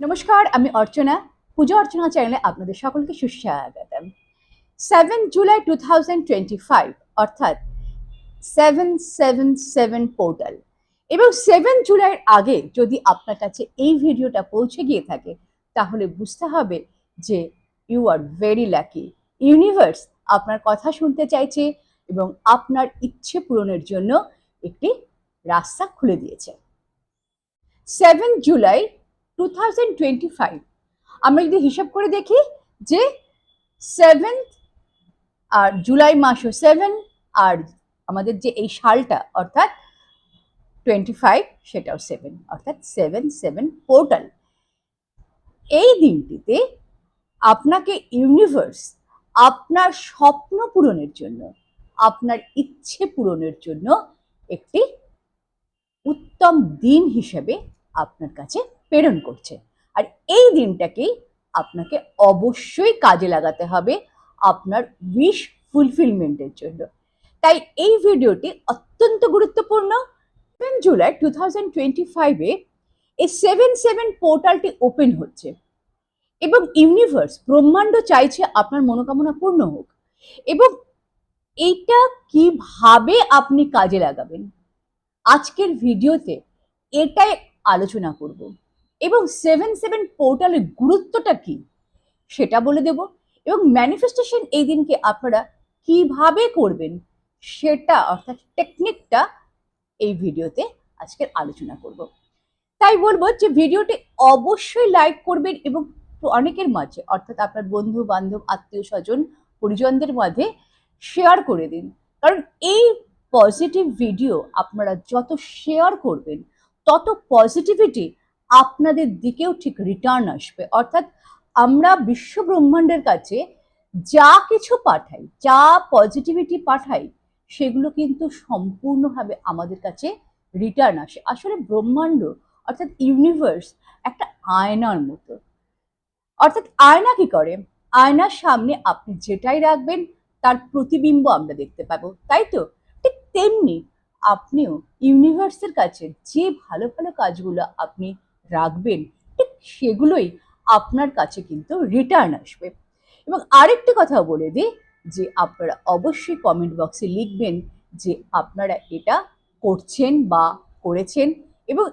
নমস্কার, আমি অর্চনা। পুজো অর্চনা চ্যানেলে আপনাদের সকলকে সুস্বাগতম। Seven July two thousand twenty five অর্থাৎ সেভেন সেভেন সেভেন পোর্টাল এবং সেভেন জুলাইয়ের আগে যদি আপনার কাছে এই ভিডিওটা পৌঁছে গিয়ে থাকে, তাহলে বুঝতে হবে যে you are very lucky universe আপনার কথা শুনতে চাইছে এবং আপনার ইচ্ছে পূরণের জন্য একটি রাস্তা খুলে দিয়েছে। Seven July two thousand twenty five আমরা যদি হিসাব করে দেখি যে সেভেন্থ আর জুলাই মাসও সেভেন আর আমাদের যে এই সালটা, অর্থাৎ টোয়েন্টি ফাইভ সেটাও সেভেন অর্থাৎ সেভেন সেভেন পোর্টাল এই দিনটিতে আপনাকে ইউনিভার্স আপনার স্বপ্ন পূরণের জন্য, আপনার ইচ্ছে পূরণের জন্য একটি উত্তম দিন হিসেবে আপনার কাছে প্রেরণ করছে। আর এই দিনটাকেই আপনাকে অবশ্যই কাজে লাগাতে হবে আপনার উইশ ফুলফিলমেন্টের জন্য। তাই এই ভিডিওটি অত্যন্ত গুরুত্বপূর্ণ। Seven July two thousand twenty ফাইভে এই সেভেন সেভেন পোর্টালটি ওপেন হচ্ছে এবং ইউনিভার্স ব্রহ্মাণ্ড চাইছে আপনার মনোকামনা পূর্ণ হোক এবং এইটা কীভাবে আপনি কাজে লাগাবেন? আজকের ভিডিওতে এটাই আলোচনা করব। এবং সেভেন সেভেন পোর্টালের গুরুত্বটা কি? সেটা বলে দেব। এবং ম্যানিফেস্টেশন এই দিনকে আপনারা কীভাবে করবেন সেটা, অর্থাৎ টেকনিকটা এই ভিডিওতে আজকের আলোচনা করব। তাই বলব যে ভিডিওটি অবশ্যই লাইক করবেন এবং অনেকের মাঝে, অর্থাৎ আপনার বন্ধু, বান্ধব, আত্মীয়, স্বজন, পরিজনদের মাঝে শেয়ার করে দিন। কারণ এই পজিটিভ ভিডিও আপনারা যত শেয়ার করবেন, তত পজিটিভিটি আপনাদের দিকেও ঠিক রিটার্ন আসবে। অর্থাৎ আমরা বিশ্ব ব্রহ্মাণ্ডের কাছে যা কিছু পাঠাই, যা পজিটিভিটি পাঠাই, সেগুলো কিন্তু সম্পূর্ণভাবে আমাদের কাছে রিটার্ন আসে। আসলে ব্রহ্মাণ্ড অর্থাৎ ইউনিভার্স একটা আয়নার মতো। অর্থাৎ আয়না কি করে? আয়নার সামনে আপনি যেটাই রাখবেন, তার প্রতিবিম্ব আমরা দেখতে পাবো। তাই তো? ঠিক তেমনি আপনিও ইউনিভার্সের কাছে যে ভালো ভালো কাজগুলো আপনি রাখবেন, ঠিক সেগুলোই আপনার কাছে কিন্তু রিটার্ন আসবে। এবং আরেকটি কথা বলে দিই, যে আপনারা অবশ্যই কমেন্ট বক্সে লিখবেন যে আপনারা এটা করছেন বা করেছেন এবং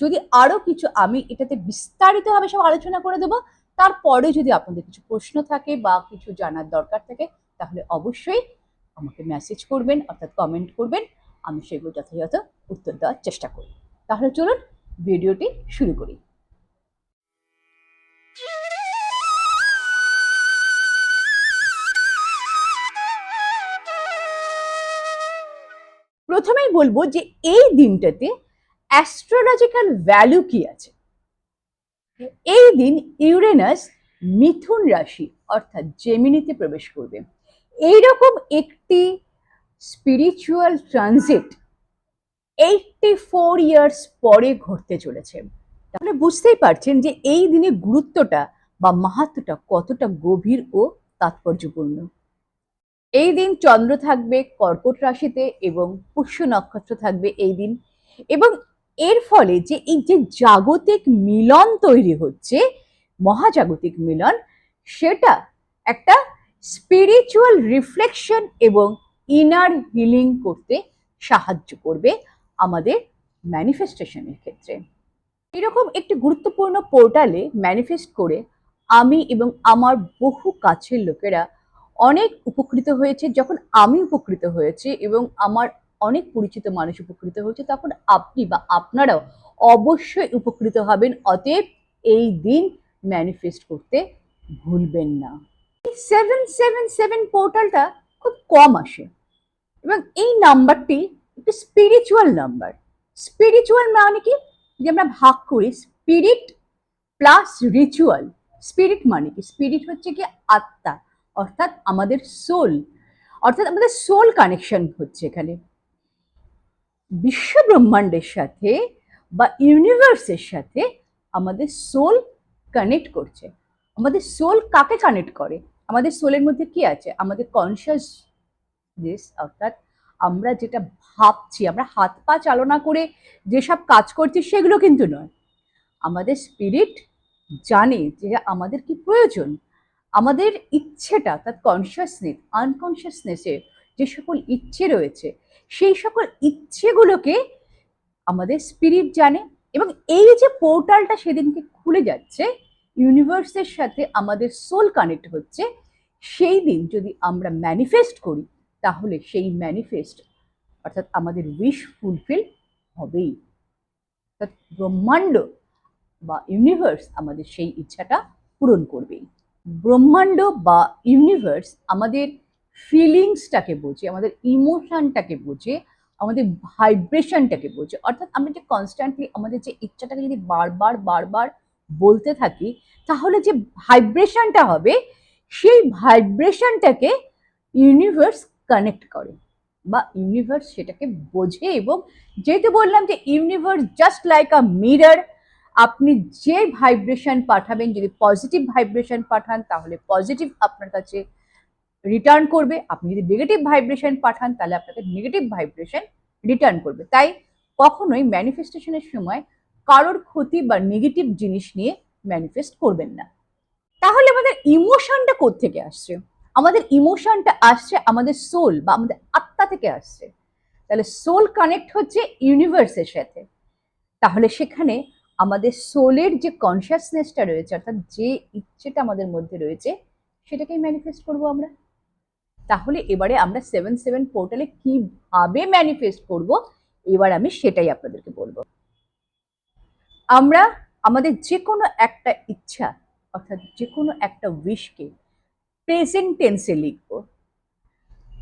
যদি আরও কিছু আমি এটাতে বিস্তারিতভাবে সব আলোচনা করে দেবো তারপরে যদি আপনাদের কিছু প্রশ্ন থাকে বা কিছু জানার দরকার থাকে, তাহলে অবশ্যই আমাকে মেসেজ করবেন, অর্থাৎ কমেন্ট করবেন, আমি সেগুলো যথাযথ উত্তর দেওয়ার চেষ্টা করি তাহলে চলুন ভিডিওটি শুরু করি। প্রথমেই বলব যে এই দিনটাতে অ্যাস্ট্রোলজিক্যাল ভ্যালু কি আছে? এই দিন ইউরেনাস মিথুন রাশি, অর্থাৎ জেমিনিতে প্রবেশ করবে। এইরকম একটি spiritual transit eighty four years পরে ঘটতে চলেছে। তাহলে বুঝতেই পারছেন যে এই দিনে গুরুত্বটা বা মাহাত্মটা কতটা গভীর ও তাৎপর্যপূর্ণ। এই দিন চন্দ্র থাকবে কর্কট রাশিতে এবং পুষ্য নক্ষত্র থাকবে এই দিন। এবং এর ফলে যে এই যে জাগতিক মিলন তৈরি হচ্ছে, মহাজাগতিক মিলন, সেটা একটা স্পিরিচুয়াল রিফ্লেকশন এবং ইনার হিলিং করতে সাহায্য করবে। আমাদের ম্যানিফেস্টেশনের ক্ষেত্রে। এরকম একটি গুরুত্বপূর্ণ পোর্টালে ম্যানিফেস্ট করে আমি এবং আমার বহু কাছের লোকেরা অনেক উপকৃত হয়েছে। যখন আমি উপকৃত হয়েছি এবং আমার অনেক পরিচিত মানুষ উপকৃত হয়েছে, তখন আপনি বা আপনারাও অবশ্যই উপকৃত হবেন। অতএব এই দিন ম্যানিফেস্ট করতে ভুলবেন না। সেভেন সেভেন সেভেন পোর্টালটা খুব কম আসে এবং এই নাম্বারটি একটি স্পিরিচুয়াল নাম্বার স্পিরিচুয়াল মানে কি? যে আমরা ভাগ করি স্পিরিট প্লাস রিচুয়াল স্পিরিট মানে কি? স্পিরিট হচ্ছে কি আত্মা, অর্থাৎ আমাদের সোল অর্থাৎ আমাদের সোল কানেকশন হচ্ছে এখানে। বিশ্ব ব্রহ্মাণ্ডের সাথে বা ইউনিভার্সের সাথে আমাদের সোল কানেক্ট করছে। আমাদের সোল কাকে কানেক্ট করে? আমাদের সোলের মধ্যে কি আছে? আমাদের কনসিয়াস দিস অর্থাৎ আমরা যেটা ভাবছি, আমরা হাত পা চালনা করে যেসব কাজ করছি সেগুলো কিন্তু নয়। আমাদের স্পিরিট জানে যে আমাদের কি প্রয়োজন। আমাদের ইচ্ছেটা, তার কনসিয়াসনেস আনকনসিয়াসনেসে যে সকল ইচ্ছে রয়েছে, সেই সকল ইচ্ছেগুলোকে আমাদের স্পিরিট জানে এবং এই যে পোর্টালটা সেদিনকে খুলে যাচ্ছে ইউনিভার্সের সাথে আমাদের সোল কানেক্ট হচ্ছে, সেই দিন যদি আমরা ম্যানিফেস্ট করি তাহলে সেই ম্যানিফেস্ট অর্থাৎ আমাদের উইশ ফুলফিল হবেই। অর্থাৎ ব্রহ্মাণ্ড বা ইউনিভার্স আমাদের সেই ইচ্ছাটা পূরণ করবেই। ব্রহ্মাণ্ড বা ইউনিভার্স আমাদের ফিলিংসটাকে বোঝে, আমাদের ইমোশনটাকে বোঝে, আমাদের ভাইব্রেশনটাকে বোঝে। অর্থাৎ আমরা যে কনস্ট্যান্টলি আমাদের যে ইচ্ছাটাকে যদি বারবার বারবার বলতে থাকি, তাহলে যে ভাইব্রেশনটা হবে, সেই ভাইব্রেশনটাকে ইউনিভার্স কানেক্ট করে বা ইউনিভার্স সেটাকে বোঝে এবং যেহেতু বললাম যে universe just like a mirror আপনি যে ভাইব্রেশন পাঠাবেন, যদি পজিটিভ ভাইব্রেশন পাঠান, তাহলে পজিটিভ আপনার কাছে রিটার্ন করবে। আপনি যদি নেগেটিভ ভাইব্রেশন পাঠান, তাহলে আপনাকে নেগেটিভ ভাইব্রেশন রিটার্ন করবে। তাই কখনোই ম্যানিফেস্টেশনের সময় কারোর ক্ষতি বা নেগেটিভ জিনিস নিয়ে ম্যানিফেস্ট করবেন না। তাহলে আমাদের ইমোশনটা থেকে আসছে? আমাদের ইমোশনটা আসছে আমাদের সোল বা আমাদের আত্মা থেকে আসছে। তাহলে সোল কানেক্ট হচ্ছে ইউনিভার্সের সাথে। তাহলে সেখানে আমাদের সোলের যে কনসিয়াসনেসটা রয়েছে, অর্থাৎ যে ইচ্ছেটা আমাদের মধ্যে রয়েছে, সেটাকেই ম্যানিফেস্ট করব আমরা। তাহলে এবারে আমরা সেভেন সেভেন পোর্টালে কীভাবে ম্যানিফেস্ট করব, এবার আমি সেটাই আপনাদেরকে বলব। আমরা আমাদের যে কোনো একটা ইচ্ছা, অর্থাৎ যে কোনো একটা উইশকে প্রেজেন্ট টেন্সে লিখব।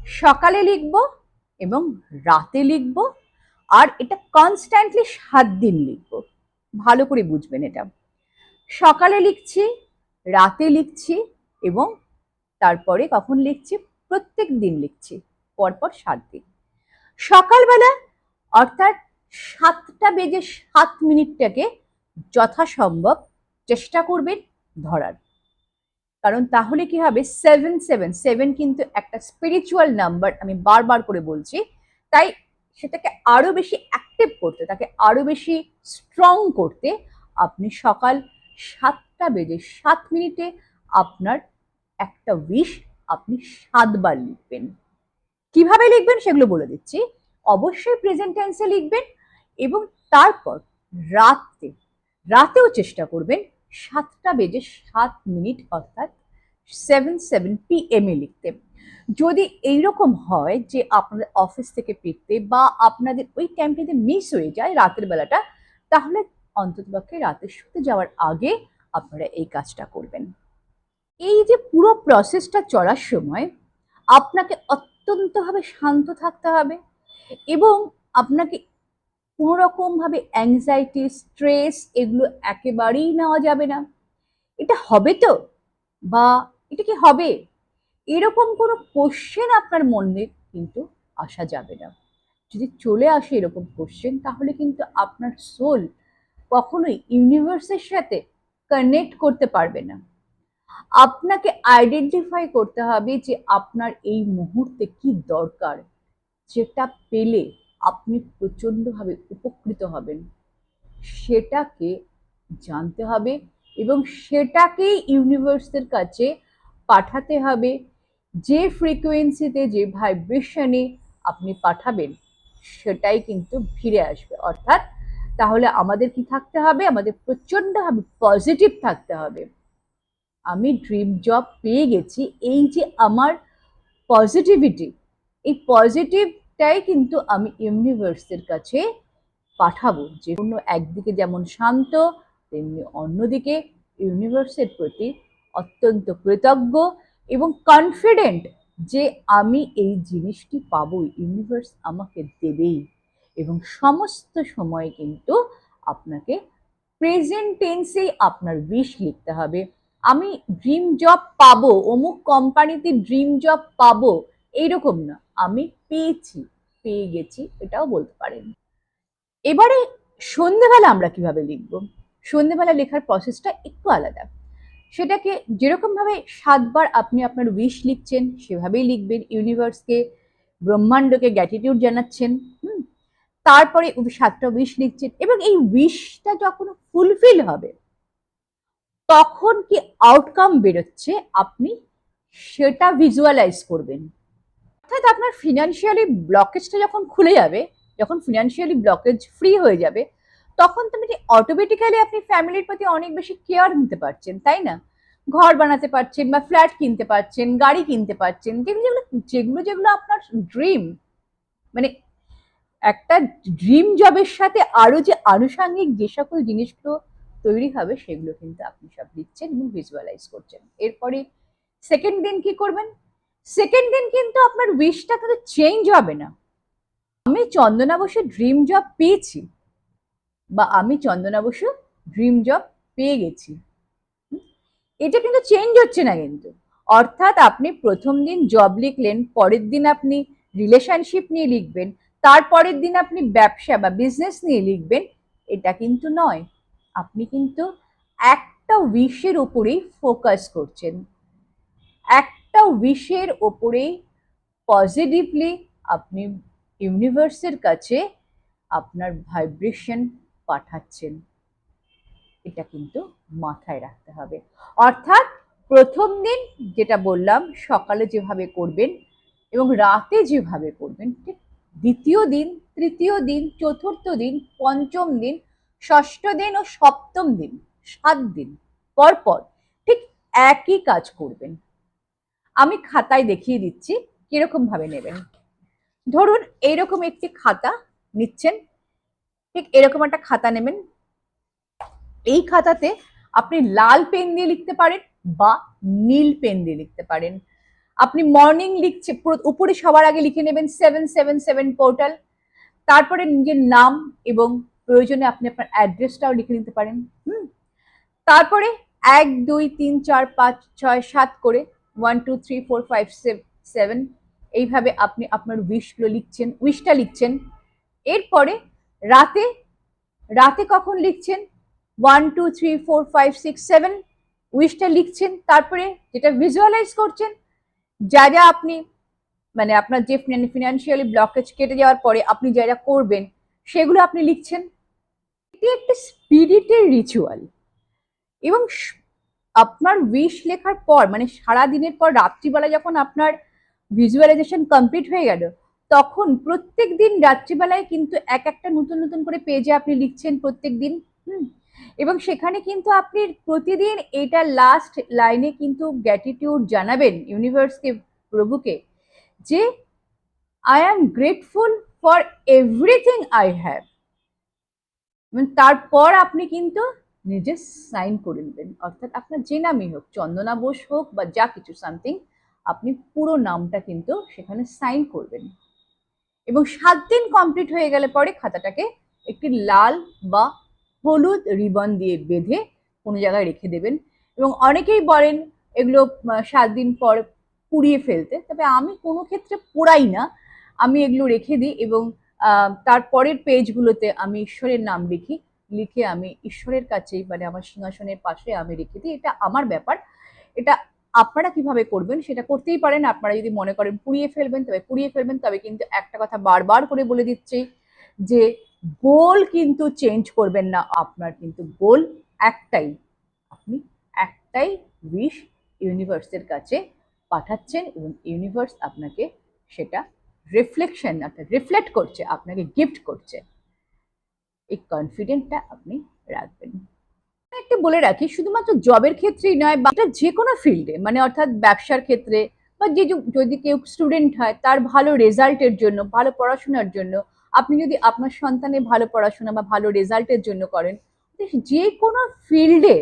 সকালে লিখব এবং রাতে লিখব আর এটা কনস্ট্যান্টলি সাত দিন লিখব। ভালো করে বুঝবেন এটা। সকালে লিখছি, রাতে লিখছি এবং তারপরে কখন লিখছি? প্রত্যেক দিন লিখছি, পরপর সাত দিন। সকালবেলা অর্থাৎ সাতটা বেজে সাত মিনিটটাকে যথাসম্ভব চেষ্টা করবেন ধরার। কারণ তাহলে কি হবে? সেভেন সেভেন সেভেন কিন্তু একটা স্পিরিচুয়াল নাম্বার আমি বারবার করে বলছি, তাই সেটাকে আরও বেশি অ্যাক্টিভ করতে, তাকে আরও বেশি স্ট্রং করতে আপনি সকাল সাতটা বেজে সাত মিনিটে আপনার একটা উইশ আপনি সাতবার লিখবেন। কীভাবে লিখবেন সেগুলো বলে দিচ্ছি। অবশ্যই প্রেজেন্ট টেন্সে লিখবেন এবং তারপর রাতে, রাতেও চেষ্টা করবেন সাতটা বেজে সাত মিনিট অর্থাৎ সেভেন সেভেন পি এম এ লিখতে। যদি এইরকম হয় যে আপনাদের অফিস থেকে ফিরতে বা আপনাদের ওই টাইমটিতে মিস হয়ে যায় রাতের বেলাটা, তাহলে অন্ততপক্ষে রাতে শুতে যাওয়ার আগে আপনারা এই কাজটা করবেন। এই যে পুরো প্রসেসটা চলার সময় আপনাকে অত্যন্তভাবে শান্ত থাকতে হবে এবং আপনাকে কোনো রকমভাবে অ্যাংজাইটি স্ট্রেস এগুলো একেবারেই নেওয়া যাবে না। এটা হবে তো? বা এটা কি হবে? এরকম কোনো কোশ্চেন আপনার মনে কিন্তু আসা যাবে না। যদি চলে আসে এরকম কোশ্চেন তাহলে কিন্তু আপনার সোল কখনোই ইউনিভার্সের সাথে কানেক্ট করতে পারবে না। আপনাকে আইডেন্টিফাই করতে হবে যে আপনার এই মুহূর্তে কি দরকার? যেটা পেলে আপনি প্রচণ্ডভাবে উপকৃত হবেন। সেটাকে জানতে হবে এবং সেটাকেই ইউনিভার্সের কাছে পাঠাতে হবে। যে ফ্রিকোয়েন্সিতে, যে ভাইব্রেশনে আপনি পাঠাবেন, সেটাই কিন্তু ফিরে আসবে। অর্থাৎ তাহলে আমাদের কি থাকতে হবে? আমাদের প্রচণ্ডভাবে পজিটিভ থাকতে হবে। আমি ড্রিম জব পেয়ে গেছি। এই যে আমার পজিটিভিটি এই পজিটিভটাই কিন্তু আমি ইউনিভার্সের কাছে পাঠাবো। যে কোনো একদিকে যেমন শান্ত, তেমনি অন্যদিকে ইউনিভার্সের প্রতি অত্যন্ত কৃতজ্ঞ এবং কনফিডেন্ট যে আমি এই জিনিসটি পাবো ইউনিভার্স আমাকে দেবেই এবং সমস্ত সময় কিন্তু আপনাকে প্রেজেন্ট টেন্সেই আপনার উইশ লিখতে হবে। আমি ড্রিম জব পাবো, অমুক কোম্পানিতে ড্রিম জব পাবো, এইরকম না। আমি পেয়েছি, পেয়ে গেছি, এটাও বলতে পারেন। এবারে সন্ধেবেলা আমরা কীভাবে লিখব? সন্ধেবেলা লেখার প্রসেসটা একটু আলাদা। সেটাকে যেরকমভাবে সাতবার আপনি আপনার উইশ লিখছেন, সেভাবেই লিখবেন ইউনিভার্সকে ব্রহ্মাণ্ডকে গ্যাটিটিউড জানাচ্ছেন, হুম? তারপরে সাতটা উইশ লিখছেন এবং এই উইশটা যখন ফুলফিল হবে, তখন কি আউটকাম বেরোচ্ছে? আপনি সেটা ভিজুয়ালাইজ করবেন। অর্থাৎ আপনার ফিনান্সিয়ালি ব্লকেজটা যখন খুলে যাবে, যখন ফিনান্সিয়ালি ব্লকেজ ফ্রি হয়ে যাবে, তখন তুমি অটোমেটিক্যালি আপনি ফ্যামিলির প্রতি অনেক বেশি কেয়ার নিতে পারছেন, তাই না? ঘর বানাতে পারছেন বা ফ্ল্যাট কিনতে পারছেন, গাড়ি কিনতে পারছেন যেগুলো যেগুলো যেগুলো যেগুলো আপনার ড্রিম মানে একটা ড্রিম জবের সাথে আরও যে আনুষাঙ্গিক যে সকল জিনিসগুলো তৈরি হবে, সেগুলো কিন্তু আপনি সব দিচ্ছেন এবং ভিজুয়ালাইজ করছেন। এরপরে সেকেন্ড দিন কি করবেন? সেকেন্ড দিন কিন্তু আপনার উইশটা কিন্তু চেঞ্জ হবে না। আমি চন্দনা বসু ড্রিম জব পেয়েছি বা আমি চন্দনা বসু ড্রিম জব পেয়ে গেছি। এটা কিন্তু চেঞ্জ হচ্ছে না কিন্তু। অর্থাৎ আপনি প্রথম দিন জব লিখলেন, পরের দিন আপনি রিলেশনশিপ নিয়ে লিখবেন, তারপরের দিন আপনি ব্যবসা বা বিজনেস নিয়ে লিখবেন, এটা কিন্তু নয়। আপনি কিন্তু একটা উইশের উপরেই ফোকাস করছেন। একটা উইশের ওপরেই পজিটিভলি আপনি ইউনিভার্সের কাছে আপনার ভাইব্রেশন পাঠাচ্ছেন। এটা কিন্তু মাথায় রাখতে হবে। অর্থাৎ প্রথম দিন যেটা বললাম, সকালে যেভাবে করবেন এবং রাতে যেভাবে করবেন, ঠিক দ্বিতীয় দিন, তৃতীয় দিন, চতুর্থ দিন, পঞ্চম দিন, ষষ্ঠ দিন ও সপ্তম দিন, সাত দিন পর পর ঠিক একই কাজ করবেন। আমি খাতায় দেখিয়ে দিচ্ছি, কীরকম ভাবে নেবেন। ধরুন এইরকম একটি খাতা নিচ্ছেন, ঠিক এরকম একটা খাতা নেবেন। এই খাতাতে আপনি লাল পেন দিয়ে লিখতে পারেন বা নীল পেন দিয়ে লিখতে পারেন। আপনি মর্নিং লিখছে, পুরো- উপরে সবার আগে লিখে নেবেন সেভেন সেভেন সেভেন পোর্টাল। তারপরে নিজের নাম এবং প্রয়োজনে আপনি আপনার অ্যাড্রেসটাও লিখে নিতে পারেন, হুম। তারপরে এক, দুই, তিন, চার, পাঁচ, ছয়, সাত করে one two three four five seven এইভাবে আপনি আপনার উইশগুলো লিখছেন উইশটা লিখছেন। এরপরে রাতে রাতে কখন লিখছেন? One two three four five six seven wish লিখছেন। তারপরে যেটা ভিজুয়ালাইজ করছেন, যা যা আপনি মানে আপনার যে ফিনান্সিয়ালি ব্লকেজ কেটে যাওয়ার পরে আপনি যা যা করবেন, সেগুলো আপনি লিখছেন। এটি একটি স্পিরিটের রিচুয়াল এবং আপনার উইশ লেখার পর মানে সারা দিনের পর রাত্রিবেলা যখন আপনার ভিজুয়ালাইজেশন কমপ্লিট হয়ে গেল, তখন প্রত্যেক দিন রাত্রিবেলায় কিন্তু এক একটা নতুন নতুন করে পেজে আপনি লিখছেন প্রত্যেক দিন হুম? এবং সেখানে কিন্তু আপনি প্রতিদিন এটা লাস্ট লাইনে কিন্তু গ্র্যাটিটিউড জানাবেন ইউনিভার্সকে প্রভুকে, যে I am grateful for everything I have তারপর আপনি কিন্তু নিজে সাইন করে নেবেন। অর্থাৎ আপনার যে নামই হোক, চন্দনা বোস হোক বা যা কিছু সামথিং আপনি পুরো নামটা কিন্তু সেখানে সাইন করবেন। এবং সাত দিন কমপ্লিট হয়ে গেলে পরে খাতাটাকে একটি লাল বা হলুদ রিবন দিয়ে বেঁধে কোনো জায়গায় রেখে দেবেন। এবং অনেকেই বলেন, এগুলো সাত দিন পর পুড়িয়ে ফেলতে। তবে আমি কোনো ক্ষেত্রে পোড়াই না। আমি এগুলো রেখে দিই এবং তারপরের পেজগুলোতে আমি ঈশ্বরের নাম লিখি। লিখে আমি ঈশ্বরের কাছেই মানে আমার সিংহাসনের পাশে আমি রেখে দিই। এটা আমার ব্যাপার। এটা আপনারা কীভাবে করবেন সেটা করতেই পারেন। আপনারা যদি মনে করেন পুড়িয়ে ফেলবেন, তবে পুড়িয়ে ফেলবেন, তবে কিন্তু একটা কথা বারবার করে বলে দিচ্ছি যে, গোল কিন্তু চেঞ্জ করবেন না। আপনার কিন্তু গোল একটাই। আপনি একটাই উইশ ইউনিভার্সের কাছে পাঠাচ্ছেন এবং ইউনিভার্স আপনাকে সেটা রিফ্লেকশন অর্থাৎ রিফ্লেক্ট করছে, আপনাকে গিফট করছে। এই কনফিডেন্টটা আপনি রাখবেন। একটা বলে রাখি, শুধুমাত্র জবের ক্ষেত্রেই নয় বা যে কোনো ফিল্ডে মানে অর্থাৎ ব্যবসার ক্ষেত্রে বা যে যদি কেউ স্টুডেন্ট হয়, তার ভালো রেজাল্টের জন্য, ভালো পড়াশোনার জন্য, আপনি যদি আপনার সন্তানের ভালো পড়াশোনা বা ভালো রেজাল্টের জন্য করেন যে কোনো ফিল্ডে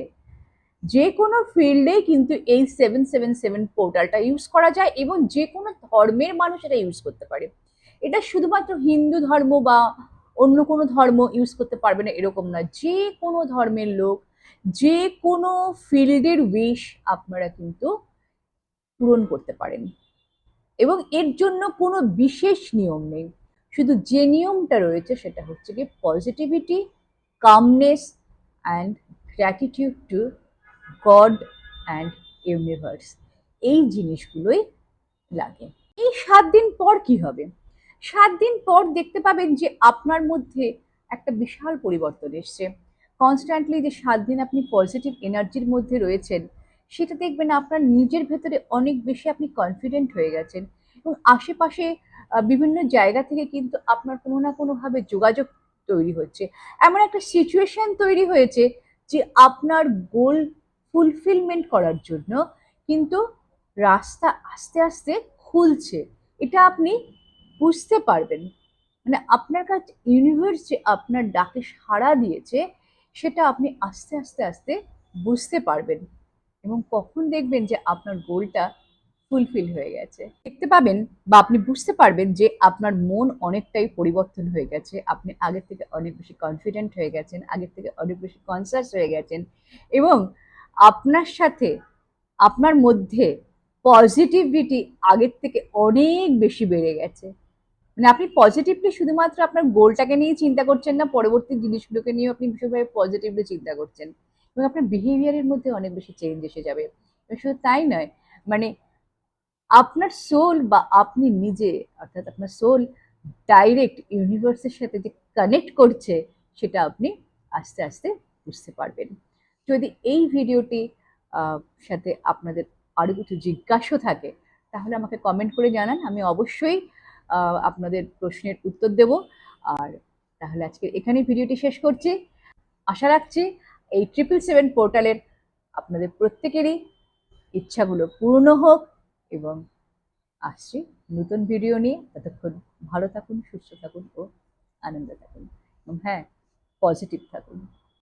যে কোনো ফিল্ডে কিন্তু এই সেভেন সেভেন সেভেন পোর্টালটা ইউজ করা যায় এবং যে কোনো ধর্মের মানুষ এটা ইউজ করতে পারে। এটা শুধুমাত্র হিন্দু ধর্ম বা অন্য কোনো ধর্ম ইউজ করতে পারবে না, এরকম না। যে কোনো ধর্মের লোক, যে কোনো ফিল্ডের উইশ আপনারা কিন্তু পূরণ করতে পারেন। এবং এর জন্য কোনো বিশেষ নিয়ম নেই। শুধু যে নিয়মটা রয়েছে সেটা হচ্ছে কি positivity calmness and gratitude to God and universe এই জিনিসগুলোই লাগে। এই সাত দিন পর কি হবে? সাত দিন পর দেখতে পাবেন যে আপনার মধ্যে একটা বিশাল পরিবর্তন এসছে। কনস্ট্যান্টলি যে সাত দিন আপনি পজিটিভ এনার্জির মধ্যে রয়েছেন, সেটা দেখবেন আপনার নিজের ভেতরে অনেক বেশি আপনি কনফিডেন্ট হয়ে গেছেন এবং আশেপাশে বিভিন্ন জায়গা থেকে কিন্তু আপনার কোনো না কোনোভাবে যোগাযোগ তৈরি হচ্ছে। এমন একটা সিচুয়েশন তৈরি হয়েছে যে আপনার গোল ফুলফিলমেন্ট করার জন্য কিন্তু রাস্তা আস্তে আস্তে খুলছে। এটা আপনি বুঝতে পারবেন। মানে আপনার কাছে ইউনিভার্স যে আপনার ডাকে সাড়া দিয়েছে, সেটা আপনি আস্তে আস্তে আস্তে বুঝতে পারবেন এবং কখন দেখবেন যে আপনার গোলটা ফুলফিল হয়ে গেছে। দেখতে পাবেন বা আপনি বুঝতে পারবেন যে আপনার মন অনেকটাই পরিবর্তন হয়ে গেছে। আপনি আগের থেকে অনেক বেশি কনফিডেন্ট হয়ে গেছেন, আগের থেকে অনেক বেশি কনসাস হয়ে গেছেন এবং আপনার সাথে, আপনার মধ্যে পজিটিভিটি আগের থেকে অনেক বেশি বেড়ে গেছে। মানে আপনি পজিটিভলি শুধুমাত্র আপনার গোলটাকে নিয়ে চিন্তা করছেন না, পরবর্তী জিনিসগুলোকে নিয়ে আপনি ভীষণভাবে পজিটিভলি চিন্তা করছেন। এবং আপনার বিহেভিয়ারের মধ্যে অনেক বেশি চেঞ্জ এসে যাবে। শুধু তাই নয় মানে আপনার সোল বা আপনি নিজে, অর্থাৎ আপনার সোল ডাইরেক্ট ইউনিভার্সের সাথে যে কানেক্ট করছে, সেটা আপনি আস্তে আস্তে বুঝতে পারবেন। যদি এই ভিডিওটি সাথে আপনাদের আরও কিছু জিজ্ঞাসা থাকে, তাহলে আমাকে কমেন্ট করে জানান। আমি অবশ্যই আপনাদের প্রশ্নের উত্তর দেব। আর তাহলে আজকে এখানেই ভিডিওটি শেষ করছি। আশা রাখছি এই ট্রিপল সেভেন পোর্টালের আপনাদের প্রত্যেকেরই ইচ্ছাগুলো পূর্ণ হোক এবং আসছি নতুন ভিডিও নিয়ে। ততক্ষণ ভালো থাকুন, সুস্থ থাকুন ও আনন্দ থাকুন। এবং হ্যাঁ পজিটিভ থাকুন।